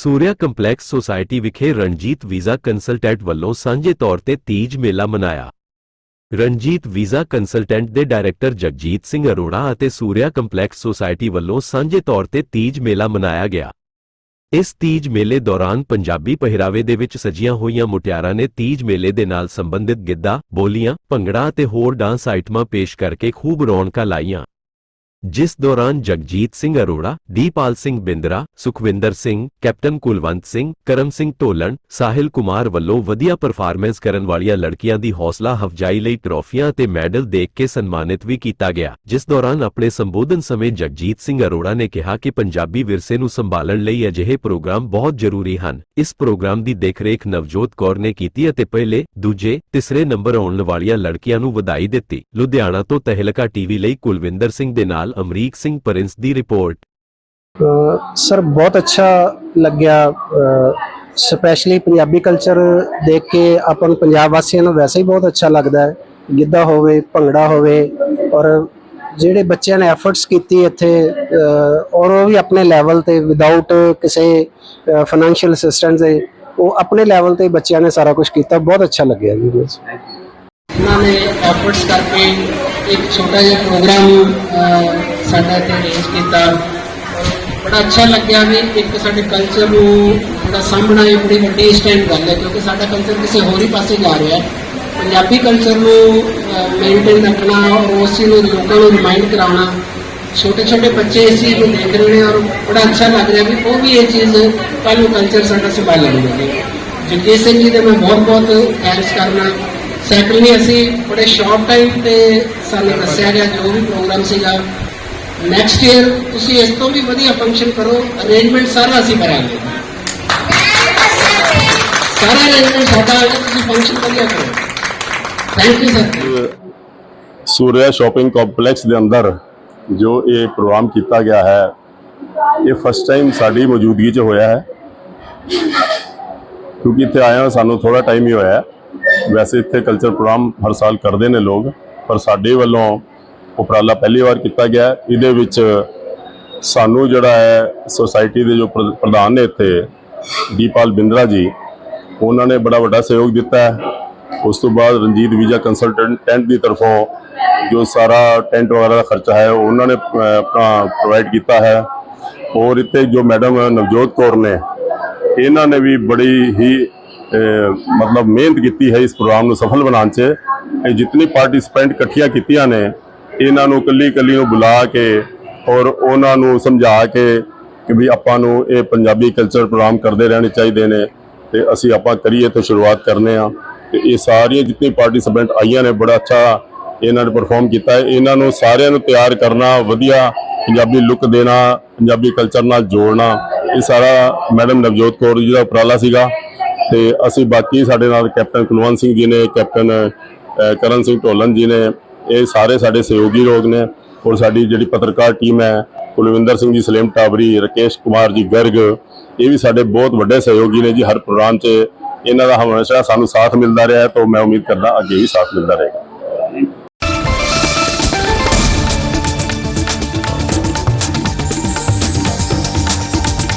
Surya complex society ਵਿਖੇ Ranjit visa consultant ਵੱਲੋਂ ਸਾਂਝੇ ਤੌਰ ਤੇ ਤੀਜ ਮੇਲਾ ਮਨਾਇਆ। ਰਣਜੀਤ ਵੀਜ਼ਾ ਕੰਸਲਟੈਂਟ ਦੇ ਡਾਇਰੈਕਟਰ ਜਗਜੀਤ ਸਿੰਘ ਅਰੋੜਾ ਅਤੇ ਸੂਰਿਆ ਕੰਪਲੈਕਸ ਸੁਸਾਇਟੀ ਵੱਲੋਂ ਸਾਂਝੇ ਤੌਰ ਤੇ ਤੀਜ ਮੇਲਾ ਮਨਾਇਆ ਗਿਆ। ਇਸ ਤੀਜ ਮੇਲੇ ਦੌਰਾਨ ਪੰਜਾਬੀ ਪਹਿਰਾਵੇ ਦੇ ਵਿੱਚ ਸਜੀਆਂ ਹੋਈਆਂ ਮੁਟਿਆਰਾਂ ਨੇ ਤੀਜ ਮੇਲੇ ਦੇ ਨਾਲ ਸੰਬੰਧਿਤ ਗਿੱਧਾ, ਬੋਲੀਆਂ, ਭੰਗੜਾ ਅਤੇ ਹੋਰ ਡਾਂਸ ਆਈਟਮਾਂ ਪੇਸ਼ ਕਰਕੇ ਖੂਬ ਰੌਣਕਾਂ ਲਾਈਆਂ। ਜਿਸ ਦੌਰਾਨ ਜਗਜੀਤ ਸਿੰਘ ਅਰੋੜਾ, ਦੀਪਾਲ ਸਿੰਘ ਬਿੰਦਰਾ, ਸੁਖਵਿੰਦਰ ਸਿੰਘ, ਕੈਪਟਨ ਕੁਲਵੰਤ ਸਿੰਘ, ਕਰਮ ਸਿੰਘ ਢੋਲਣ, ਸਾਹਿਲ ਕੁਮਾਰ ਵੱਲੋਂ ਵਧੀਆ ਪਰਫਾਰਮੈਂਸ ਕਰਨ ਵਾਲੀਆਂ ਲੜਕੀਆਂ ਦੀ ਹੌਸਲਾ ਅਫਜਾਈ ਲਈ ਟਰੋਫੀਆਂ ਅਤੇ ਮੈਡਲ ਦੇਖ ਕੇ ਸਨਮਾਨਿਤ ਵੀ ਕੀਤਾ ਗਿਆ। ਜਿਸ ਦੌਰਾਨ ਆਪਣੇ ਸੰਬੋਧਨ ਸਮੇਂ ਜਗਜੀਤ ਸਿੰਘ ਅਰੋੜਾ ਨੇ ਕਿਹਾ ਕਿ ਪੰਜਾਬੀ ਵਿਰਸੇ ਨੂੰ ਸੰਭਾਲਣ ਲਈ ਅਜਿਹੇ ਪ੍ਰੋਗਰਾਮ ਬਹੁਤ ਜ਼ਰੂਰੀ ਹਨ। ਇਸ ਪ੍ਰੋਗਰਾਮ ਦੀ ਦੇਖਰੇਖ ਨਵਜੋਤ ਕੌਰ ਨੇ ਕੀਤੀ ਅਤੇ ਪਹਿਲੇ, ਦੂਜੇ, ਤੀਸਰੇ ਨੰਬਰ ਆਉਣ ਵਾਲੀਆਂ ਲੜਕੀਆਂ ਨੂੰ ਵਧਾਈ ਦਿੱਤੀ। ਲੁਧਿਆਣਾ ਤੋਂ ਤਹਿਲਕਾ ਟੀਵੀ ਲਈ ਕੁਲਵਿੰਦਰ ਸਿੰਘ ਦੇ ਨਾਲ ਅਮਰੀਕ ਸਿੰਘ ਪ੍ਰਿੰਸ ਦੀ ਰਿਪੋਰਟ। ਸਰ ਬਹੁਤ ਅੱਛਾ ਲੱਗਿਆ ਸਪੈਸ਼ਲੀ ਪੰਜਾਬੀ ਕਲਚਰ ਦੇਖ ਕੇ ਆਪਾਂ ਨੂੰ ਪੰਜਾਬ ਵਾਸੀਆਂ ਨੂੰ ਵੈਸੇ ਹੀ ਬਹੁਤ ਅੱਛਾ ਲੱਗਦਾ ਹੈ। ਗਿੱਧਾ ਹੋਵੇ ਭੰਗੜਾ ਹੋਵੇ ਔਰ ਜਿਹੜੇ ਬੱਚਿਆਂ ਨੇ ਐਫਰਟਸ ਕੀਤੀ ਇੱਥੇ ਔਰ ਉਹ ਵੀ ਆਪਣੇ ਲੈਵਲ ਤੇ ਵਿਦਆਊਟ ਕਿਸੇ ਫਾਈਨੈਂਸ਼ੀਅਲ ਅਸਿਸਟੈਂਸ ਦੇ ਉਹ ਆਪਣੇ ਲੈਵਲ ਤੇ ਬੱਚਿਆਂ ਨੇ ਸਾਰਾ ਕੁਝ ਕੀਤਾ। ਬਹੁਤ ਅੱਛਾ ਲੱਗਿਆ ਜੀ। ਉਹਨਾਂ ਨੇ ਐਫਰਟਸ ਕਰਕੇ ਇੱਕ ਛੋਟਾ ਜਿਹਾ ਪ੍ਰੋਗਰਾਮ ਸਾਡਾ ਇੱਥੇ ਅਰੇਂਜ ਕੀਤਾ। ਬੜਾ ਅੱਛਾ ਲੱਗਿਆ ਵੀ ਇੱਕ ਸਾਡੇ ਕਲਚਰ ਨੂੰ ਜਿਹੜਾ ਸਾਹਮਣਾ ਇਹ ਬੜੀ ਵੱਡੀ ਸਟੈਂਡ ਗੱਲ ਹੈ, ਕਿਉਂਕਿ ਸਾਡਾ ਕਲਚਰ ਕਿਸੇ ਹੋਰ ਹੀ ਪਾਸੇ ਜਾ ਰਿਹਾ ਹੈ। ਪੰਜਾਬੀ ਕਲਚਰ ਨੂੰ ਮੇਨਟੇਨ ਰੱਖਣਾ ਔਰ ਉਸ ਚੀਜ਼ ਨੂੰ ਲੋਕਾਂ ਨੂੰ ਰਿਮਾਈਂਡ ਕਰਾਉਣਾ ਛੋਟੇ ਛੋਟੇ ਬੱਚੇ ਇਸ ਚੀਜ਼ ਨੂੰ ਦੇਖ ਰਹੇ ਨੇ ਔਰ ਬੜਾ ਅੱਛਾ ਲੱਗ ਰਿਹਾ ਵੀ ਉਹ ਵੀ ਇਹ ਚੀਜ਼ ਕੱਲ੍ਹ ਨੂੰ ਕਲਚਰ ਸਾਡਾ ਸੰਭਾਲਣਗੇ ਜਗਜੀਤ ਸਿੰਘ ਜੀ ਦੇ ਮੈਂ ਬਹੁਤ ਬਹੁਤ ਥੈਂਕਸ ਕਰਨਾ। ਸੈਕੰਡਲੀ ਅਸੀਂ ਬੜੇ ਸ਼ਾਰਟ ਟਾਈਮ ਤੇ ਸਾਨੂੰ ਦੱਸਿਆ ਗਿਆ ਜੋ ਵੀ ਪ੍ਰੋਗਰਾਮ ਸੀਗਾ। ਨੈਕਸਟ ਈਅਰ ਤੁਸੀਂ ਇਸ ਤੋਂ ਵੀ ਵਧੀਆ ਫੰਕਸ਼ਨ ਕਰੋ। ਅਰੇਂਜਮੈਂਟ ਸਾਰਾ ਅਸੀਂ ਕਰਾਂਗੇ। ਸਾਰਾ ਅਰੇਂਜਮੈਂਟ ਸਾਡਾ ਤੁਸੀਂ ਫੰਕਸ਼ਨ ਵਧੀਆ ਕਰੋ। Thank you sir Surya shopping complex ਦੇ ਅੰਦਰ ਜੋ ਇਹ ਪ੍ਰੋਗਰਾਮ ਕੀਤਾ ਗਿਆ ਹੈ, ਇਹ ਫਸਟ ਟਾਈਮ ਸਾਡੀ ਮੌਜੂਦਗੀ 'ਚ ਹੋਇਆ ਹੈ। ਕਿਉਂਕਿ ਇੱਥੇ ਆਇਆ ਸਾਨੂੰ ਥੋੜਾ ਟਾਈਮ ਹੀ ਹੋਇਆ ਹੈ। ਵੈਸੇ ਇੱਥੇ ਕਲਚਰ ਪ੍ਰੋਗਰਾਮ ਹਰ ਸਾਲ ਕਰਦੇ ਨੇ ਲੋਕ, ਪਰ ਸਾਡੇ ਵੱਲੋਂ ਉਪਰਾਲਾ ਪਹਿਲੀ ਵਾਰ ਕੀਤਾ ਗਿਆ ਇਹਦੇ ਵਿੱਚ ਸਾਨੂੰ ਜਿਹੜਾ ਹੈ ਸੋਸਾਇਟੀ ਦੇ ਜੋ ਪ੍ਰ- ਪ੍ਰਧਾਨ ਨੇ ਇੱਥੇ, ਦੀਪਾਲ ਬਿੰਦਰਾ ਜੀ, ਉਹਨਾਂ ਨੇ ਬੜਾ ਵੱਡਾ ਸਹਿਯੋਗ ਦਿੱਤਾ ਹੈ। ਉਸ ਤੋਂ ਬਾਅਦ ਰਣਜੀਤ ਵੀਜ਼ਾ ਕੰਸਲਟੈਂਟ ਟੈਂਟ ਦੀ ਤਰਫੋਂ ਜੋ ਸਾਰਾ ਟੈਂਟ ਵਗੈਰਾ ਦਾ ਖਰਚਾ ਹੈ, ਉਹਨਾਂ ਨੇ ਆਪਣਾ ਪ੍ਰੋਵਾਈਡ ਕੀਤਾ ਹੈ। ਔਰ ਇੱਥੇ ਜੋ ਮੈਡਮ ਨਵਜੋਤ ਕੌਰ ਨੇ, ਇਹਨਾਂ ਨੇ ਵੀ ਬੜੀ ਹੀ ਮਤਲਬ ਮਿਹਨਤ ਕੀਤੀ ਹੈ ਇਸ ਪ੍ਰੋਗਰਾਮ ਨੂੰ ਸਫਲ ਬਣਾਉਣ 'ਚ। ਇਹ ਜਿਤਨੀ ਪਾਰਟਿਸਪੈਂਟ ਇਕੱਠੀਆਂ ਕੀਤੀਆਂ ਨੇ, ਇਹਨਾਂ ਨੂੰ ਕੱਲੀ ਕੱਲੀ ਨੂੰ ਬੁਲਾ ਕੇ ਔਰ ਉਹਨਾਂ ਨੂੰ ਸਮਝਾ ਕੇ ਕਿ ਵੀ ਆਪਾਂ ਨੂੰ ਇਹ ਪੰਜਾਬੀ ਕਲਚਰ ਪ੍ਰੋਗਰਾਮ ਕਰਦੇ ਰਹਿਣੇ ਚਾਹੀਦੇ ਨੇ ਤੇ ਅਸੀਂ ਆਪਾਂ ਕਰੀਏ ਤੋਂ ਸ਼ੁਰੂਆਤ ਕਰਨੇ ਆ। ਤੇ ਇਹ ਸਾਰੀਆਂ ਜਿਤਨੀ ਪਾਰਟਿਸਪੈਂਟ ਆਈਆਂ ਨੇ, ਬੜਾ ਅੱਛਾ ਇਹਨਾਂ ਨੇ ਪਰਫਾਰਮ ਕੀਤਾ ਹੈ। ਇਹਨਾਂ ਨੂੰ ਸਾਰਿਆਂ ਨੂੰ ਤਿਆਰ ਕਰਨਾ, ਵਧੀਆ ਪੰਜਾਬੀ ਲੁੱਕ ਦੇਣਾ, ਪੰਜਾਬੀ ਕਲਚਰ ਨਾਲ ਜੋੜਨਾ, ਇਹ ਸਾਰਾ ਮੈਡਮ ਨਵਜੋਤ ਕੌਰ ਜੀ ਦਾ ਉਪਰਾਲਾ ਸੀਗਾ। ਤੇ ਅਸੀਂ ਬਾਕੀ ਸਾਡੇ ਨਾਲ ਕੈਪਟਨ ਕੁਲਵੰਤ ਸਿੰਘ ਜੀ ਨੇ, ਕੈਪਟਨ ਕਰਨ ਸਿੰਘ ਢੋਲਨ ਜੀ ਨੇ, ਇਹ ਸਾਰੇ ਸਾਡੇ ਸਹਿਯੋਗੀ ਲੋਕ ਨੇ ਔਰ ਸਾਡੀ ਜਿਹੜੀ ਪੱਤਰਕਾਰ ਟੀਮ ਹੈ, ਕੁਲਵਿੰਦਰ ਸਿੰਘ ਜੀ, ਸਲੇਮ ਟਾਬਰੀ ਰਕੇਸ਼ ਕੁਮਾਰ ਜੀ, ਗਰਗ, ਇਹ ਵੀ ਸਾਡੇ ਬਹੁਤ ਵੱਡੇ ਸਹਿਯੋਗੀ ਨੇ ਜੀ, ਹਰ ਪ੍ਰੋਗਰਾਮ 'ਚ ਇਹਨਾਂ ਦਾ ਹਮੇਸ਼ਾ ਸਾਨੂੰ ਸਾਥ ਮਿਲਦਾ ਰਿਹਾ ਹੈ, ਤਾਂ ਮੈਂ ਉਮੀਦ ਕਰਦਾ ਅੱਗੇ ਵੀ ਸਾਥ ਮਿਲਦਾ ਰਹੇਗਾ।